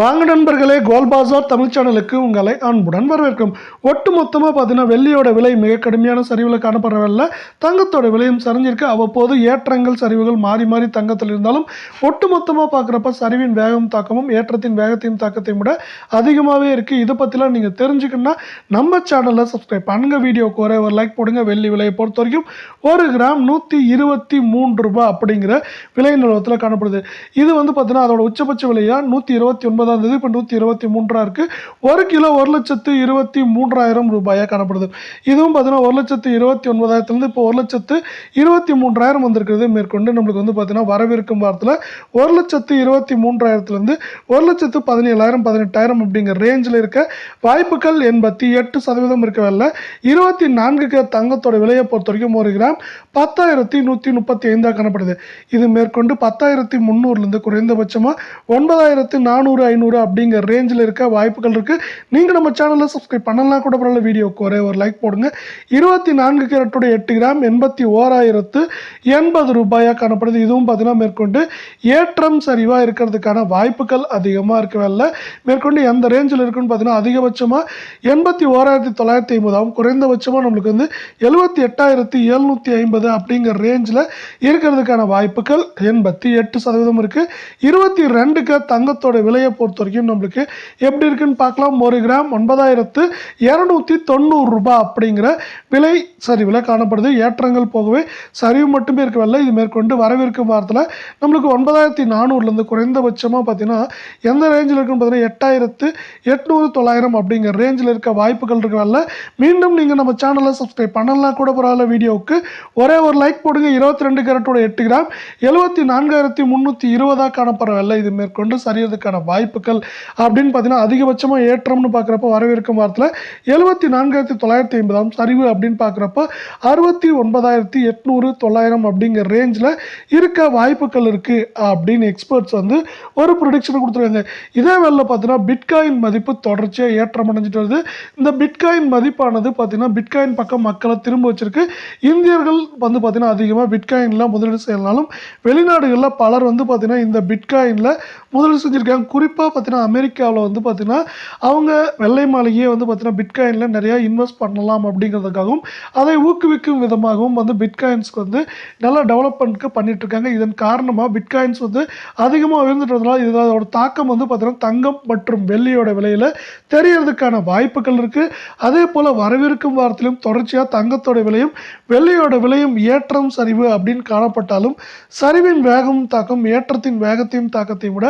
வாங்க நண்பர்களே கோல் பாசார் தமிழ் சேனலுக்கு உங்களை அன்புடன் வரவேற்கும். ஒட்டு மொத்தமாக பார்த்தீங்கன்னா வெள்ளியோட விலை மிக கடுமையான சரிவில் காணப்படவில்லை. தங்கத்தோட விலையும் சரிஞ்சிருக்கு. அவ்வப்போது ஏற்றங்கள் சரிவுகள் மாறி மாறி தங்கத்தில் இருந்தாலும் ஒட்டு மொத்தமாக பார்க்குறப்ப சரிவின் வேகம் தாக்கமும் ஏற்றத்தின் வேகத்தையும் தாக்கத்தையும் விட அதிகமாகவே இருக்குது இதை பற்றிலாம் நீங்கள் தெரிஞ்சுக்கணும்னா நம்ம சேனலில் சப்ஸ்கிரைப் பண்ணுங்க. வீடியோக்கு ஒரே ஒரு லைக் போடுங்க. வெள்ளி விலையை பொறுத்த வரைக்கும் ஒரு கிராம் நூற்றி இருபத்தி மூன்று ரூபாய் அப்படிங்கிற விலை நிலவரத்தில் காணப்படுது. இது வந்து பார்த்தீங்கன்னா அதோட உச்சபட்ச விலையாக நூற்றி இருபத்தி ஒன்பது ஒன்பதாம் தேதி இப்போ நூற்றி இருபத்தி மூன்றாக இருக்குது ஒரு கிலோ ஒரு லட்சத்து இருபத்தி மூன்றாயிரம் ரூபாயாக காணப்படுது. இதுவும் பார்த்தீங்கன்னா ஒரு லட்சத்து இருபத்தி ஒன்பதாயிரத்துலேருந்து இப்போ ஒரு லட்சத்து இருபத்தி மூன்றாயிரம் வந்திருக்கிறது மேற்கொண்டு. நம்மளுக்கு வந்து பார்த்தீங்கன்னா வரவிருக்கும் வாரத்தில் ஒரு லட்சத்து இருபத்தி மூன்றாயிரத்துலேருந்து ஒரு லட்சத்து பதினேழாயிரம் பதினெட்டாயிரம் அப்படிங்கிற ரேஞ்சில் இருக்க வாய்ப்புகள் எண்பத்தி எட்டு சதவீதம் இருக்கவில்லை இருபத்தி நான்குக்கு தங்கத்தோட விலையை பொறுத்த வரைக்கும் ஒரு கிராம் பத்தாயிரத்தி நூற்றி முப்பத்தி ஐந்தாக காணப்படுது. இது மேற்கொண்டு பத்தாயிரத்தி முந்நூறுலேருந்து குறைந்தபட்சமாக ஒன்பதாயிரத்து நானூறு ஐநூறு அப்படிங்கிற ரேஞ்சில் இருக்க வாய்ப்புகள் இருக்குது நீங்கள் நம்ம சேனலில் சப்ஸ்கிரைப் பண்ணலாம் கூட பரவாயில்ல வீடியோக்கு ஒரே ஒரு லைக் போடுங்க. இருபத்தி நான்கு கேரட்டோட எட்டு கிராம் எண்பத்தி ஓராயிரத்து எண்பது ரூபாயாக காணப்படுது. இதுவும் பார்த்தீங்கன்னா மேற்கொண்டு ஏற்றம் சரிவாக இருக்கிறதுக்கான வாய்ப்புகள் அதிகமாக இருக்கவில்லை மேற்கொண்டு எந்த ரேஞ்சில் இருக்குன்னு பார்த்தீங்கன்னா அதிகபட்சமாக எண்பத்தி ஓராயிரத்தி தொள்ளாயிரத்தி ஐம்பதாகவும் குறைந்தபட்சமாக நம்மளுக்கு வந்து எழுபத்தி எட்டாயிரத்தி எழுநூற்றி ஐம்பது அப்படிங்கிற ரேஞ்சில் இருக்கிறதுக்கான வாய்ப்புகள் எண்பத்தி எட்டு சதவீதம் இருக்குது இருபத்தி ரெண்டுக்கு தங்கத்தோட விலையை பொறுத்த வரைக்கும் நம்மளுக்கு எப்படி இருக்குன்னு பார்க்கலாம். ஒரு கிராம் ஒன்பதாயிரத்து இரநூத்தி தொண்ணூறு ரூபாய் அப்படிங்கிற விலை சரிவில் காணப்படுது. ஏற்றங்கள் போகவே சரிவு மட்டுமே இருக்கவில்லை இது மேற்கொண்டு வரவிருக்கும் வாரத்தில் நம்மளுக்கு ஒன்பதாயிரத்தி நானூறுலேருந்து குறைந்தபட்சமாக பார்த்தீங்கன்னா எந்த ரேஞ்சில் இருக்குன்னு பார்த்தீங்கன்னா எட்டாயிரத்து எட்நூறு தொள்ளாயிரம் அப்படிங்கிற ரேஞ்சில் இருக்க வாய்ப்புகள் இருக்கவில்ல மீண்டும் நீங்கள் நம்ம சேனலை சப்ஸ்கிரைப் பண்ணலாம் கூட பரவாயில்ல. வீடியோவுக்கு ஒரே ஒரு லைக் போடுங்க. இருபத்தி ரெண்டு கேரட்டோட எட்டு கிராம் எழுபத்தி நான்காயிரத்தி முந்நூற்றி இருபதாக காணப்படவில்லை இது மேற்கொண்டு சரியறதுக்கான வாய்ப்புகள் அப்படின்னு பார்த்தீங்கன்னா அதிகபட்சமாக ஏற்றம்னு பார்க்குறப்ப வரவிருக்கும் வாரத்தில் எழுபத்தி நான்காயிரத்தி தொள்ளாயிரத்தி ஐம்பதாம் சரிவு அப்படின்னு பார்க்குறப்ப அறுபத்தி ஒன்பதாயிரத்தி எட்நூறு தொள்ளாயிரம் அப்படிங்கிற ரேஞ்சில் இருக்க வாய்ப்புகள் இருக்குது அப்படின்னு எக்ஸ்பர்ட்ஸ் வந்து ஒரு ப்ரொடிக்ஷனை கொடுத்துருக்காங்க. இதே வேலையில் பார்த்தீங்கன்னா பிட்காயின் மதிப்பு தொடர்ச்சியாக ஏற்றம் அடைஞ்சிட்டு வருது. இந்த பிட்காயின் மதிப்பானது பார்த்தீங்கன்னா பிட்காயின் பக்கம் மக்களை திரும்ப வச்சிருக்கு. இந்தியர்கள் வந்து பார்த்தீங்கன்னா அதிகமாக பிட்காயின்லாம் முதலீடு செய்யலனாலும் வெளிநாடுகளில் பலர் வந்து பார்த்தீங்கன்னா இந்த பிட்காயினில் முதலீடு செஞ்சுருக்காங்க. குறிப்பாக குறிப்பாக பார்த்தீங்கன்னா அமெரிக்காவில் வந்து பார்த்திங்கன்னா அவங்க வெள்ளை மாளிகையை வந்து பார்த்திங்கன்னா பிட்காயினில் நிறையா இன்வெஸ்ட் பண்ணலாம் அப்படிங்கிறதுக்காகவும் அதை ஊக்குவிக்கும் விதமாகவும் வந்து பிட்காயின்ஸ்க்கு வந்து நல்ல டெவலப்மெண்ட்க்கு பண்ணிகிட்ருக்காங்க இதன் காரணமாக பிட்காயின்ஸ் வந்து அதிகமாக உயர்ந்துட்டதுனால இதோட தாக்கம் வந்து பார்த்திங்கன்னா தங்கம் மற்றும் வெள்ளியோட விலையில் தெரியறதுக்கான வாய்ப்புகள் இருக்குது அதே போல் வரவிருக்கும் வாரத்திலும் தொடர்ச்சியாக தங்கத்தோட விலையும் வெள்ளியோட விலையும் ஏற்றம் சரிவு அப்படின்னு காணப்பட்டாலும் சரிவின் வேகம் தாக்கம் ஏற்றத்தின் வேகத்தையும் தாக்கத்தையும் விட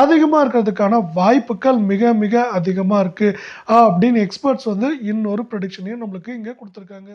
அதிகமாக இருக்கிறது வர்றதுக்கான வாய்ப்புகள் மிக மிக அதிகமாக இருக்குது அப்படின்னு எக்ஸ்பர்ட்ஸ் வந்து இன்னொரு ப்ரொடிக்ஷனையும் நம்மளுக்கு இங்கே கொடுத்துருக்காங்க.